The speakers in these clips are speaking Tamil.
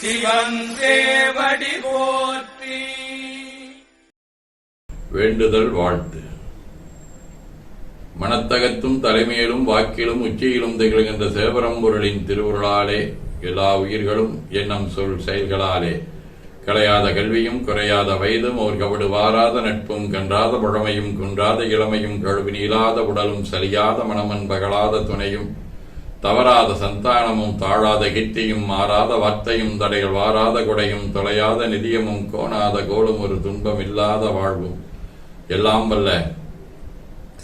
சிவன் போற்றி. வேண்டுதல் வாழ்த்து. மனத்தகத்தும் தலைமையிலும் வாக்கிலும் உச்சியிலும் திகழ்கின்ற சேவரம்பொருளின் திருவுருளாலே எல்லா உயிர்களும் எண்ணம் சொல் செயல்களாலே. கலையாத கல்வியும் குறையாத வயதும் ஓர் கவடு வாராத நட்பும் கன்றாத புழமையும் குன்றாத இளமையும் கழுவி நீளாத உடலும் சலியாத மனமன் பகலாத துணையும் தவறாத சந்தானமும் தாழாத கிட்டியும் மாறாத வார்த்தையும் தடைகள் வாராத கொடையும் தொலையாத நிதியமும் கோணாத கோலும் ஒரு துன்பம் இல்லாத வாழ்வும். எல்லாம் வல்ல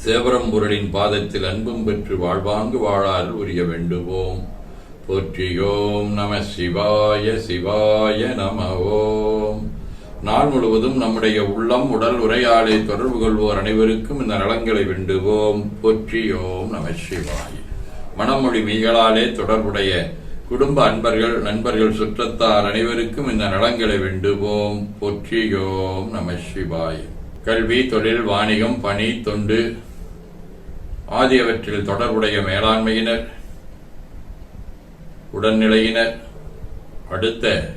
சேவரம்பொருளின் பாதத்தில் அன்பும் பெற்று வாழ்வாங்கு வாழால் உரிய வேண்டுவோம். போற்றியோம் நம சிவாய சிவாய நம ஓம் நாள் முழுவதும் நம்முடைய உள்ளம் உடல் உரையாடை தொடர்பு கொள்வோர் அனைவருக்கும் இந்த நலங்களை வேண்டுவோம். போற்றியோம் நம சிவாய. மனமொழி மெய்களாலே தொடர்புடைய குடும்ப அன்பர்கள் நண்பர்கள் சுற்றத்தார் அனைவருக்கும் இந்த நலங்களை வேண்டுவோம். பொற்றியோம் நம சிவாய். கல்வி தொழில் வாணிகம் பணி தொண்டு ஆகியவற்றில் தொடர்புடைய மேலாண்மையினர் உடல்நிலையினர் அடுத்த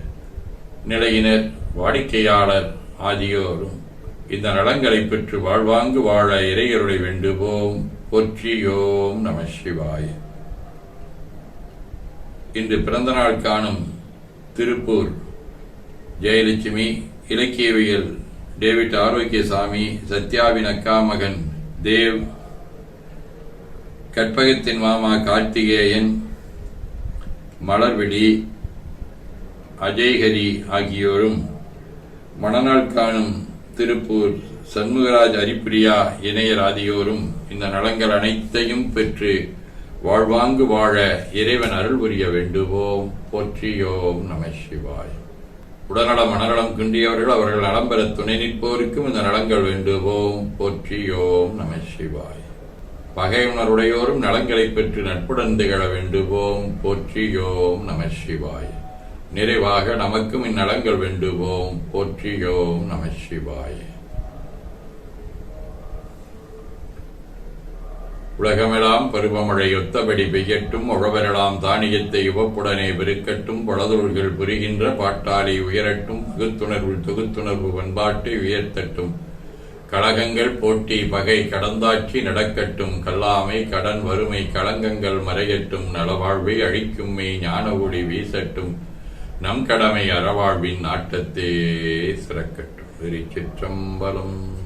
நிலையினர் வாடிக்கையாளர் ஆகியோரும் இந்த நலங்களை பெற்று வாழ்வாங்கு வாழ இறையருளை வேண்டுவோம். போற்றியோம் நம சிவாய. இன்று பிறந்தநாள் காணும் திருப்பூர் ஜெயலட்சுமி இலக்கியவியல் டேவிட் ஆரோக்கியசாமி சத்யாவின் அக்கா மகன் தேவ் கற்பகத்தின் மாமா கார்த்திகேயன் மலர்விழி அஜய்ஹரி ஆகியோரும் மணநாள் காணும் திருப்பூர் சண்முகராஜ் அரிப்பிரியா இணையர் ஆகியோரும் இந்த நலங்கள் அனைத்தையும் பெற்று வாழ்வாங்கு வாழ இறைவன் அருள் புரிய வேண்டுவோம். போற்றியோம் நம சிவாய். உடல்நலம் மனநலம் குன்றியவர்கள் அவர்கள் நலம் பெற துணை நிற்போருக்கும் இந்த நலங்கள் வேண்டுவோம். போற்றியோம் நம சிவாய். பகையுணருடையோரும் நலங்களை பெற்று நட்புடன் திகழ வேண்டுவோம். போற்றியோம் நம சிவாய். நிறைவாக நமக்கும் இந்நலங்கள் வேண்டுவோம். போற்றியோம் நம சிவாய். உலகமெல்லாம் பருவமழை ஒத்தபடி பெய்யட்டும். உழவரெல்லாம் தானியத்தை உவப்புடனே பெருக்கட்டும் பழதொழில்கள் புரிகின்ற பாட்டாளி உயரட்டும். புகுத்துணர்வு தொகுத்துணர்வு பண்பாட்டை உயர்த்தட்டும். கழகங்கள் போட்டி பகை கடந்தாட்சி நடக்கட்டும். கல்லாமை கடன் வறுமை களங்கங்கள் மறையட்டும். நலவாழ்வை அழிக்கும்மை ஞான ஒளி வீசட்டும். நம் கடமை அறவாழ்வின் ஆட்டத்தே சிறக்கட்டும். திருச்சிற்றம்பலம்